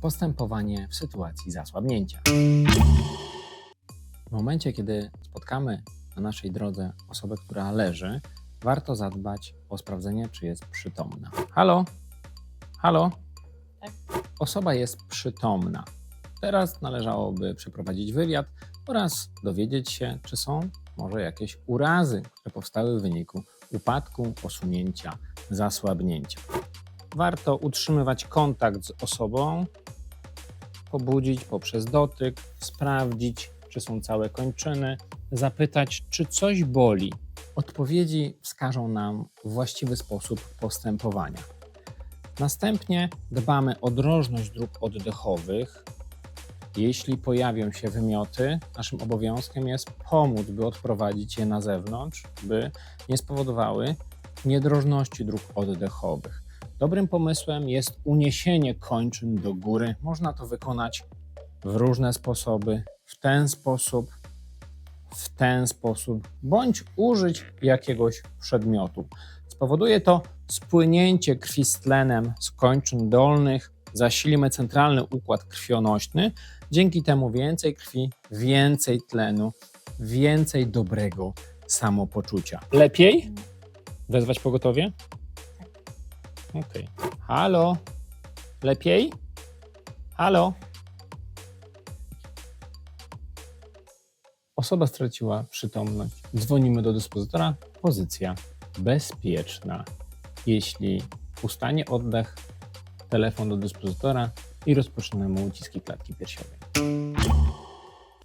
postępowanie w sytuacji zasłabnięcia. W momencie, kiedy spotkamy na naszej drodze osobę, która leży, warto zadbać o sprawdzenie, czy jest przytomna. Halo? Halo? Tak. Osoba jest przytomna. Teraz należałoby przeprowadzić wywiad oraz dowiedzieć się, czy są może jakieś urazy, które powstały w wyniku upadku, posunięcia, zasłabnięcia. Warto utrzymywać kontakt z osobą, pobudzić poprzez dotyk, sprawdzić, czy są całe kończyny, zapytać, czy coś boli. Odpowiedzi wskażą nam właściwy sposób postępowania. Następnie dbamy o drożność dróg oddechowych. Jeśli pojawią się wymioty, naszym obowiązkiem jest pomóc, by odprowadzić je na zewnątrz, by nie spowodowały niedrożności dróg oddechowych. Dobrym pomysłem jest uniesienie kończyn do góry. Można to wykonać w różne sposoby. W ten sposób, w ten sposób, bądź użyć jakiegoś przedmiotu. Spowoduje to spłynięcie krwi z tlenem z kończyn dolnych, zasilimy centralny układ krwionośny. Dzięki temu więcej krwi, więcej tlenu, więcej dobrego samopoczucia. Lepiej? Wezwać pogotowie? Okej. Halo? Lepiej? Halo? Osoba straciła przytomność. Dzwonimy do dyspozytora. Pozycja bezpieczna. Jeśli ustanie oddech, telefon do dyspozytora i rozpoczynamy uciski klatki piersiowej.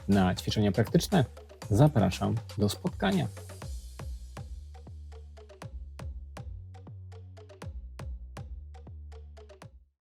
Na ćwiczenia praktyczne zapraszam do spotkania.